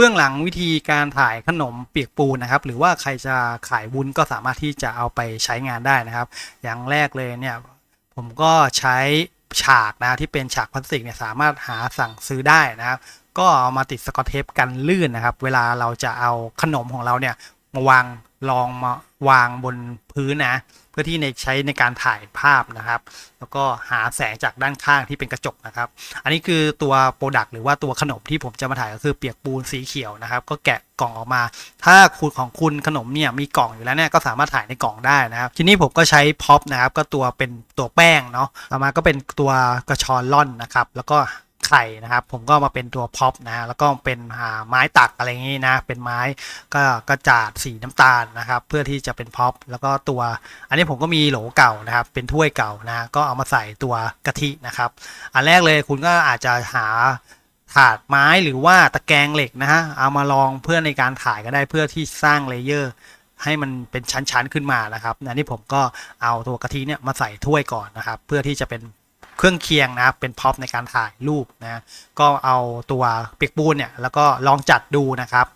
บื้องหลังวิธีการถ่ายขนมเปียกปูนนะครับ หรือว่าใครจะขายวุ้นก็สามารถที่จะเอาไปใช้งานได้นะครับ อย่างแรกเลยเนี่ยผมก็ใช้ฉากนะที่เป็นฉากพลาสติกเนี่ยสามารถหาสั่งซื้อได้นะครับ ก็เอามาติดสกอตเทปกันลื่นนะครับ เวลาเราจะเอาขนมของเราเนี่ยมาวางลองมาวางบนพื้นนะ พื่อที่ในใช้ในการถ่ายภาพนะครับ แล้วก็หาแสงจากด้านข้างที่เป็นกระจกนะครับ อันนี้คือตัวโปรดักต์หรือว่าตัวขนมที่ผมจะมาถ่ายก็คือเปียกปูนสีเขียวนะครับ ก็แกะกล่องออกมา ถ้าคุณของคุณขนมเนี่ยมีกล่องอยู่แล้วเนี่ยก็สามารถถ่ายในกล่องได้นะครับ ทีนี้ผมก็ใช้พ็อปนะครับ ก็ตัวเป็นตัวแป้งเนาะต่อมาก็เป็นตัวกระชอนล่อนนะครับ แล้วก็ ไข่นะครับ ผมก็มาเป็นตัวพ็อปนะแล้วก็เป็นหาไม้ตักอะไรอย่างนี้นะ เป็นไม้ก็กระจาดสีน้ำตาลนะครับ เพื่อที่จะเป็นพ็อปแล้วก็ตัว อันนี้ผมก็มีโหลเก่านะครับ เป็นถ้วยเก่านะ ก็เอามาใส่ตัวกะทินะครับ อันแรกเลยคุณก็อาจจะหาถาดไม้หรือว่าตะแกรงเหล็กนะฮะเอามาลองเพื่อในการถ่ายก็ได้เพื่อที่สร้างเลเยอร์ให้มันเป็นชั้นๆขึ้นมานะครับอันนี้ผมก็เอาตัวกะทิเนี่ยมาใส่ถ้วยก่อนนะครับ เพื่อที่จะเป็น เครื่องเคียงนะครับเป็นพ็อปในการถ่ายรูปนะก็เอาตัวเปียกปูนเนี่ยแล้วก็ลองจัดดูนะครับ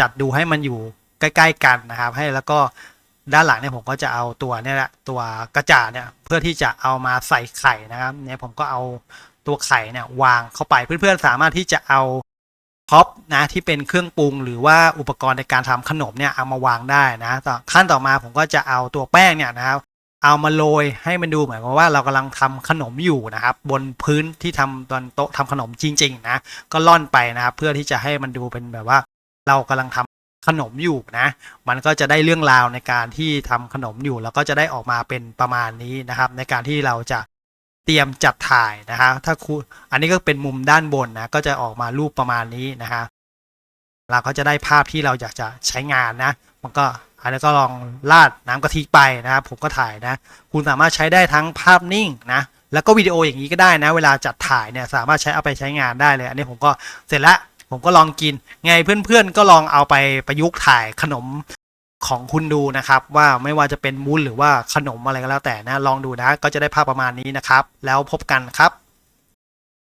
จัดดูให้มันอยู่ใกล้ ๆ กันนะครับ ให้แล้วก็ด้านหลังเนี่ยผมก็จะเอาตัวเนี่ยแหละตัวกระจาดเนี่ยเพื่อที่จะเอามาใส่ไข่นะครับเนี่ยผมก็เอาตัวไข่เนี่ยวางเข้าไปเพื่อนๆสามารถที่จะเอาพ็อปนะที่เป็นเครื่องปรุงหรือว่าอุปกรณ์ในการทำขนมเนี่ยเอามาวางได้นะขั้นต่อมาผมก็จะเอาตัวแป้งเนี่ยนะครับ เอามาโรยให้มันดูเหมือนกับว่าเรากำลังทำขนมอยู่นะครับ บนพื้นที่ทำตอนโต๊ะทำขนมจริง ๆ นะ ก็ล่อนไปนะครับ เพื่อที่จะให้มันดูเป็นแบบว่า เรากำลังทำขนมอยู่นะ มันก็จะได้เรื่องราวในการที่ทำขนมอยู่ แล้วก็จะได้ออกมาเป็นประมาณนี้นะครับ ในการที่เราจะเตรียมจัดถ่ายนะครับถ้าคุณอันนี้ก็เป็นมุมด้านบนนะก็จะออกมารูปประมาณนี้นะฮะเราก็จะได้ภาพที่เราอยากจะใช้งานนะ มันก็ อันนี้ก็ลองราดน้ำกะทิไปนะครับผมก็ถ่ายนะ คุณสามารถใช้ได้ทั้งภาพนิ่งนะ แล้วก็วิดีโออย่างนี้ก็ได้นะ เวลาจัดถ่ายเนี่ยสามารถใช้เอาไปใช้งานได้เลย อันนี้ผมก็เสร็จแล้วผมก็ลองกิน ไงเพื่อนๆก็ลองเอาไปประยุกต์ถ่ายขนมของคุณดูนะครับ ว่าไม่ว่าจะเป็นมุ้นหรือว่าขนมอะไรก็แล้วแต่นะลองดูนะ ก็จะได้ภาพประมาณนี้นะครับ แล้วพบกันครับ